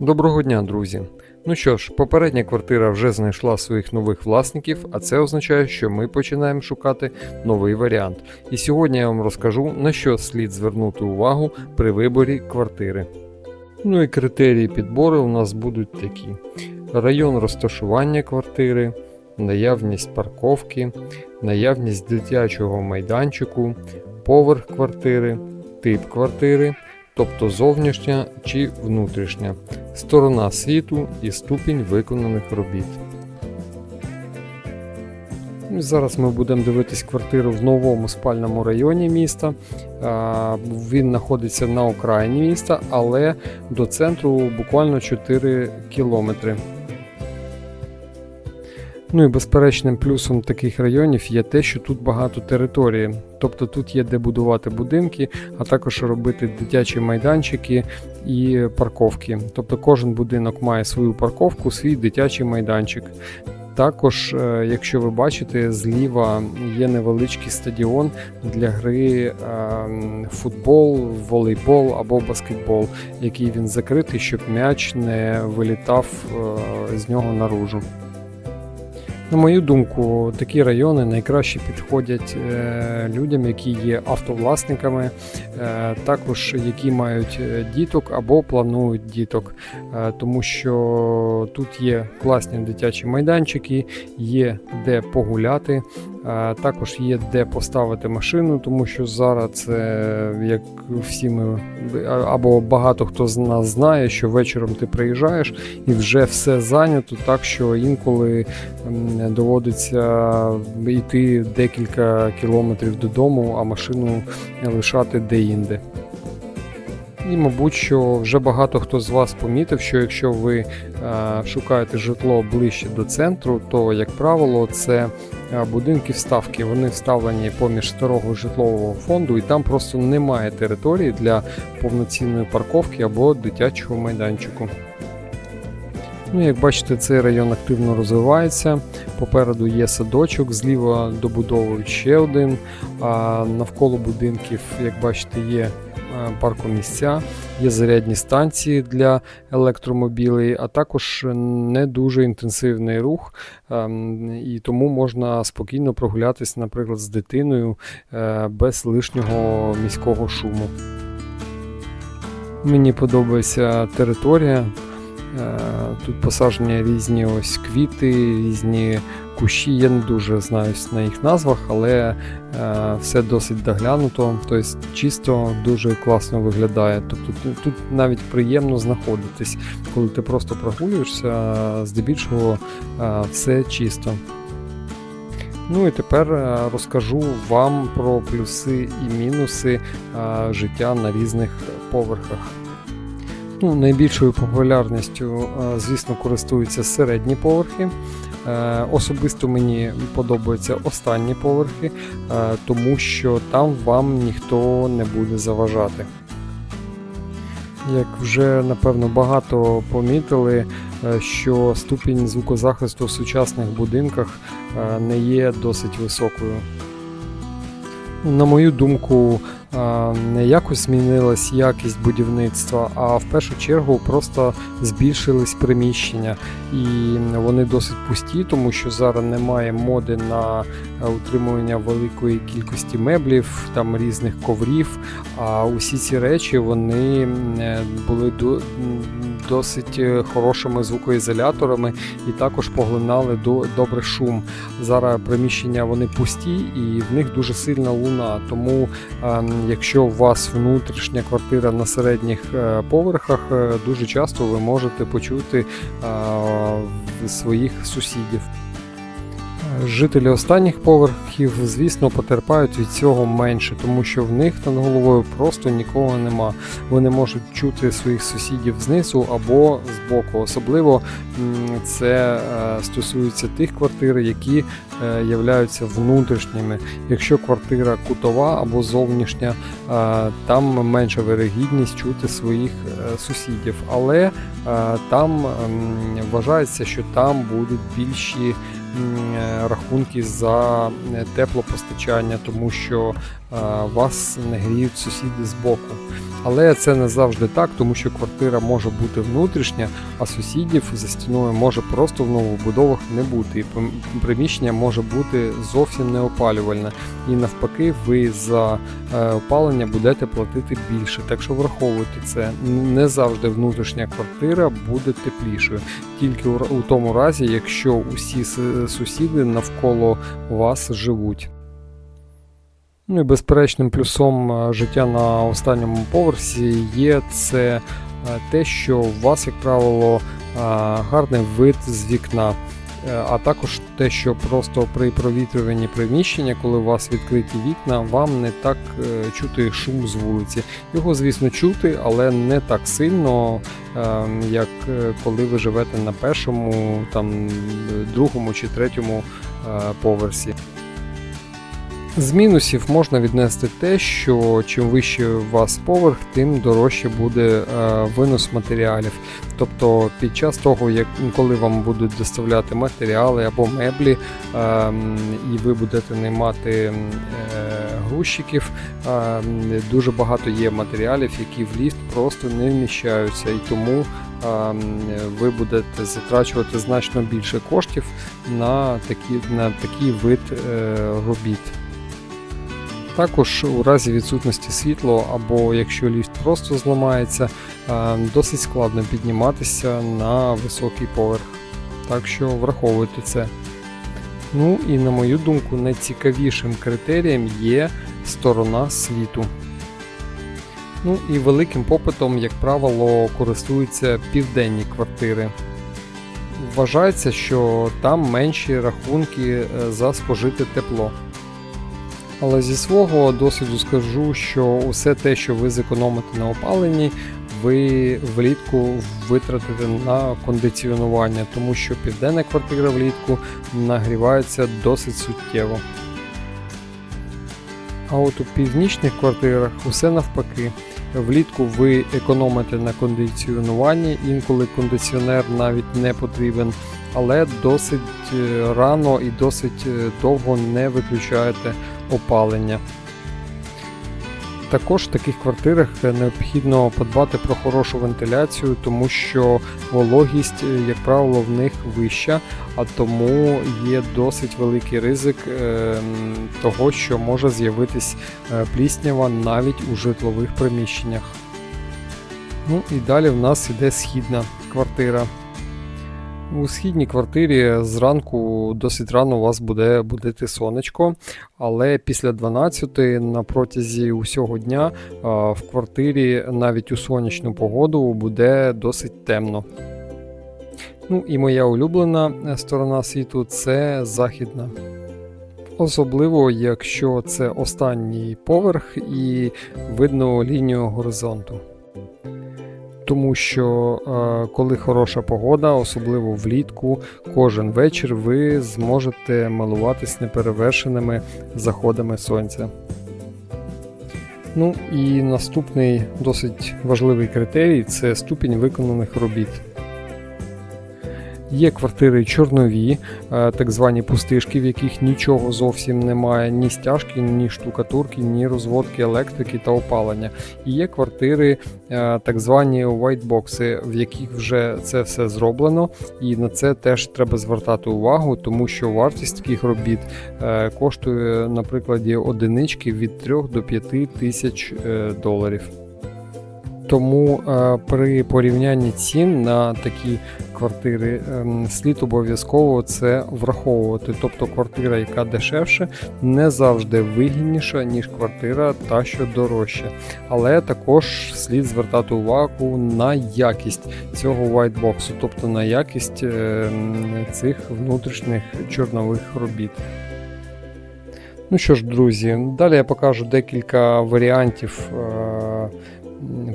Доброго дня, друзі! Ну що ж, попередня квартира вже знайшла своїх нових власників, а це означає, що ми починаємо шукати новий варіант. І сьогодні я вам розкажу, на що слід звернути увагу при виборі квартири. Ну і критерії підбору у нас будуть такі: район розташування квартири, наявність парковки, наявність дитячого майданчику, поверх квартири, тип квартири, тобто зовнішня чи внутрішня, сторона світу і ступінь виконаних робіт. Зараз ми будемо дивитись квартиру в новому спальному районі міста. Він знаходиться на окраїні міста, але до центру буквально 4 кілометри. Ну і безперечним плюсом таких районів є те, що тут багато території. Тобто тут є де будувати будинки, а також робити дитячі майданчики і парковки. Тобто кожен будинок має свою парковку, свій дитячий майданчик. Також, е, якщо ви бачите, зліва є невеличкий стадіон для гри е, футбол, волейбол або баскетбол, який він закритий, щоб м'яч не вилітав е, з нього наружу. На мою думку, такі райони найкраще підходять е, людям, які є автовласниками, е, також які мають е, діток або планують діток, тому що тут є класні дитячі майданчики, є де погуляти. Також є де поставити машину, тому що зараз це як всі ми або багато хто з нас знає, що вечором ти приїжджаєш і вже все зайнято, так що інколи доводиться йти декілька кілометрів додому, а машину лишати де-інде. І, мабуть, що вже багато хто з вас помітив, що якщо ви е, шукаєте житло ближче до центру, то, як правило, це е, будинки вставки. Вони вставлені поміж старого житлового фонду, і там просто немає території для повноцінної парковки або дитячого майданчику. Ну, як бачите, цей район активно розвивається. Попереду є садочок, зліва добудовують ще один. А навколо будинків, як бачите, є е, паркомісця, є зарядні станції для електромобілей, а також не дуже інтенсивний рух, і тому можна спокійно прогулятись, наприклад, з дитиною е, без лишнього міського шуму. Мені подобається територія. Е, Тут посаджені різні ось квіти, різні кущі. Я не дуже знаюсь на їх назвах, але е, все досить доглянуто, тобто чисто дуже класно виглядає. Тобто тут- навіть приємно знаходитись, коли ти просто прогулюєшся, здебільшого е, все чисто. Ну і тепер розкажу вам про плюси і мінуси життя на різних поверхах. Ну, найбільшою популярністю, е, звісно, користуються середні поверхи. Е, Особисто мені подобаються останні поверхи, е, тому що там вам ніхто не буде заважати. Як вже напевно багато помітили, що ступінь звукозахисту в сучасних будинках не є досить високою. На мою думку, е, не якось змінилась якість будівництва, а в першу чергу просто збільшились приміщення, і вони досить пусті, тому що зараз немає моди на е, утримування великої кількості меблів, там різних коврів. А усі ці речі вони е, були до- досить е, хорошими звукоізоляторами і також поглинали до добре шум. Зараз приміщення вони пусті і в них дуже сильна луна. Тому, ем, якщо у вас внутрішня квартира на середніх е, поверхах, е, дуже часто ви можете почути е, своїх сусідів. Жителі останніх поверхів, звісно, потерпають від цього менше, тому що в них над головою просто нікого нема. Вони можуть чути своїх сусідів знизу або збоку. Особливо це е, стосується тих квартир, які е, являються внутрішніми. Якщо квартира кутова або зовнішня, е, там менша вирогідність чути своїх сусідів. Але там вважається, що там будуть більші рахунки за е, теплопостачання, тому що е, вас не гріють сусіди з боку. Але це не завжди так, тому що квартира може бути внутрішня, а сусідів за стіною може просто в новобудовах не бути. І приміщення може бути зовсім неопалювальне. І навпаки, ви за е, опалення будете платити більше. Так що враховуйте це. Не завжди внутрішня квартира буде теплішою, тільки у, тому разі, якщо усі сусіди навколо вас живуть. Ну і безперечним плюсом е, життя на останньому поверсі є це е, те, що у вас, як правило, е, гарний вид з вікна. А також те, що просто при провітрюванні приміщення, коли у вас відкриті вікна, вам не так чути шум з вулиці. Його, звісно, чути, але не так сильно, як коли ви живете на першому, там, другому чи третьому поверсі. З мінусів можна віднести те, що чим вище у вас поверх, тим дорожче буде е, винос матеріалів. Тобто під час того, як коли вам будуть доставляти матеріали або меблі, е, і ви будете наймати е, грузчиків, е, дуже багато є матеріалів, які в ліфт просто не вміщаються, і тому е, ви будете затрачувати значно більше коштів на такі, на такий вид е, робіт. Також у разі відсутності світла або якщо ліфт просто зламається, е, досить складно підніматися на високий поверх. Так що враховуйте це. Ну і на мою думку, найцікавішим критерієм є сторона світу. Ну і великим попитом, як правило, користуються південні квартири. Вважається, що там менші рахунки е, за спожите тепло. Але зі свого досвіду скажу, що усе те, що ви зекономите на опаленні, ви влітку витратите на кондиціонування, тому що південна квартира влітку нагрівається досить суттєво. А от у північних квартирах усе навпаки. Влітку ви економите на кондиціонуванні, інколи кондиціонер навіть не потрібен, але досить е, рано і досить е, довго не виключаєте опалення. Також в таких квартирах е, необхідно подбати про хорошу вентиляцію, тому що вологість, е, як правило, в них вища, а тому є досить великий ризик е, того, що може з'явитись пліснява навіть у житлових приміщеннях. Ну і далі в нас іде східна квартира. У східній квартирі зранку досить рано у вас буде будити сонечко, але після 12 на протязі усього дня в квартирі навіть у сонячну погоду буде досить темно. Ну і моя улюблена е, сторона світу це західна. Особливо, якщо це останній поверх і видно лінію горизонту. Тому що е, коли хороша погода, особливо влітку, кожен вечір ви зможете милуватись неперевершеними заходами сонця. Ну і наступний досить важливий критерій це ступінь виконаних робіт. Є квартири чорнові, е, так звані пустишки, в яких нічого зовсім немає, ні стяжки, ні штукатурки, ні розводки електрики та опалення. І є квартири, е, так звані whiteboxи, в яких вже це все зроблено, і на це теж треба звертати увагу, тому що вартість таких робіт е, коштує, на прикладі одинички від 3 до 5 тисяч доларів. Тому е, при порівнянні цін на такі квартири ем, слід обов'язково це враховувати. Тобто квартира, яка дешевше, не завжди вигідніша, ніж квартира та що дорожча. Але також слід звертати увагу на якість цього whitebox, тобто на якість ем, цих внутрішніх чорнових робіт. Ну що ж, друзі, далі я покажу декілька варіантів е,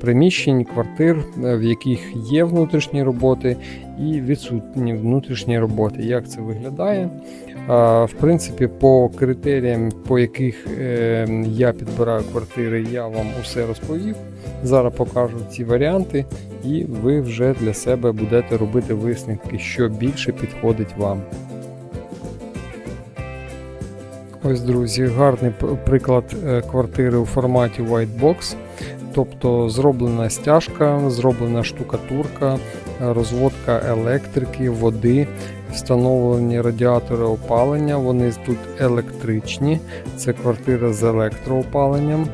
приміщень, квартир, е, в яких є внутрішні роботи і відсутні внутрішні роботи. Як це виглядає? В принципі, по критеріям, по яких е, я підбираю квартири, я вам усе розповів. Зараз покажу ці варіанти, і ви вже для себе будете робити висновки, що більше підходить вам. Ось, друзі, гарний приклад е, квартири у форматі White Box. Тобто зроблена стяжка, зроблена штукатурка, розводка електрики, води, встановлені радіатори опалення. Вони тут електричні. Це квартира з електроопаленням.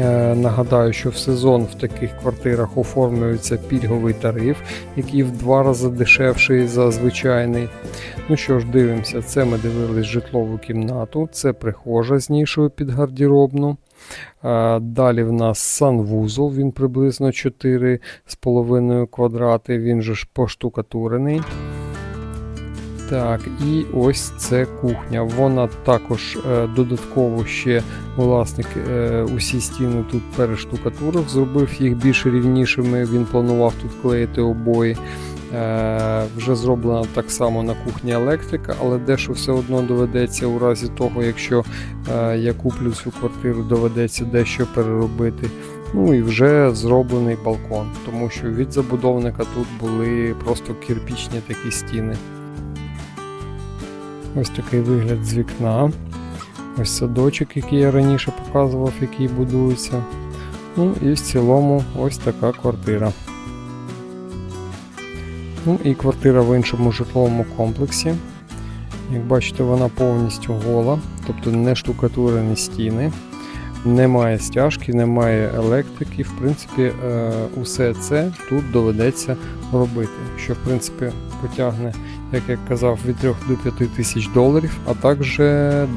Е, Нагадаю, що в сезон в таких квартирах оформлюється пільговий тариф, який в два рази дешевший за звичайний. Ну що ж, дивимося, це ми дивились житлову кімнату, це прихожа з нішою під гардеробну. Е, Далі в нас санвузол, він приблизно 4,5 квадрати, він же ж поштукатурений. Так, і ось це кухня. Вона також е, додатково ще власник е, усі стіни тут перештукатурив, зробив їх більш рівнішими. Він планував тут клеїти обої. Е, вже зроблена так само на кухні електрика, але дещо все одно доведеться у разі того, якщо е, я куплю цю квартиру, доведеться дещо переробити. Ну і вже зроблений балкон, тому що від забудовника тут були просто кирпічні такі стіни. Ось такий вигляд з вікна. Ось садочок, який я раніше показував, який будується. Ну і в цілому ось така квартира. Ну і квартира в іншому житловому комплексі. Як бачите, вона повністю гола, тобто не штукатурені стіни, немає стяжки, немає електрики. В принципі, е, усе це тут доведеться робити, що в принципі потягне, як я казав, від 3 до 5 тисяч доларів, а також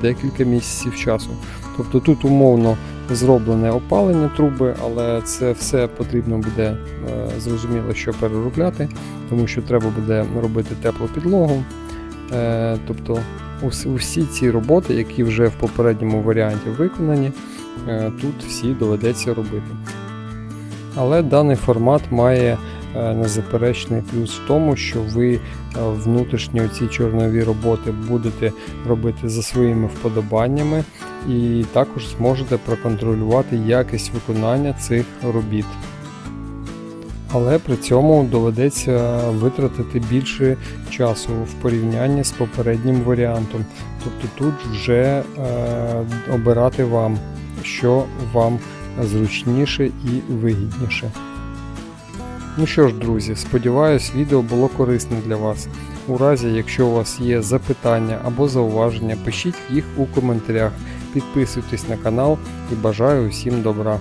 декілька місяців часу. Тобто тут умовно зроблене опалення труби, але це все потрібно буде е, зрозуміло, що переробляти, тому що треба буде робити теплу підлогу. Е, Тобто ус- усі ці роботи, які вже в попередньому варіанті виконані, е, тут всі доведеться робити. Але даний формат має незаперечний плюс в тому, що ви е, внутрішні ці чорнові роботи будете робити за своїми вподобаннями, і також зможете проконтролювати якість виконання цих робіт. Але при цьому доведеться витратити більше часу в порівнянні з попереднім варіантом. Тобто тут вже е, обирати вам, що вам зручніше і вигідніше. Ну що ж, друзі, сподіваюсь, відео було корисне для вас. У разі, якщо у вас є запитання або зауваження, пишіть їх у коментарях. Підписуйтесь на канал і бажаю усім добра.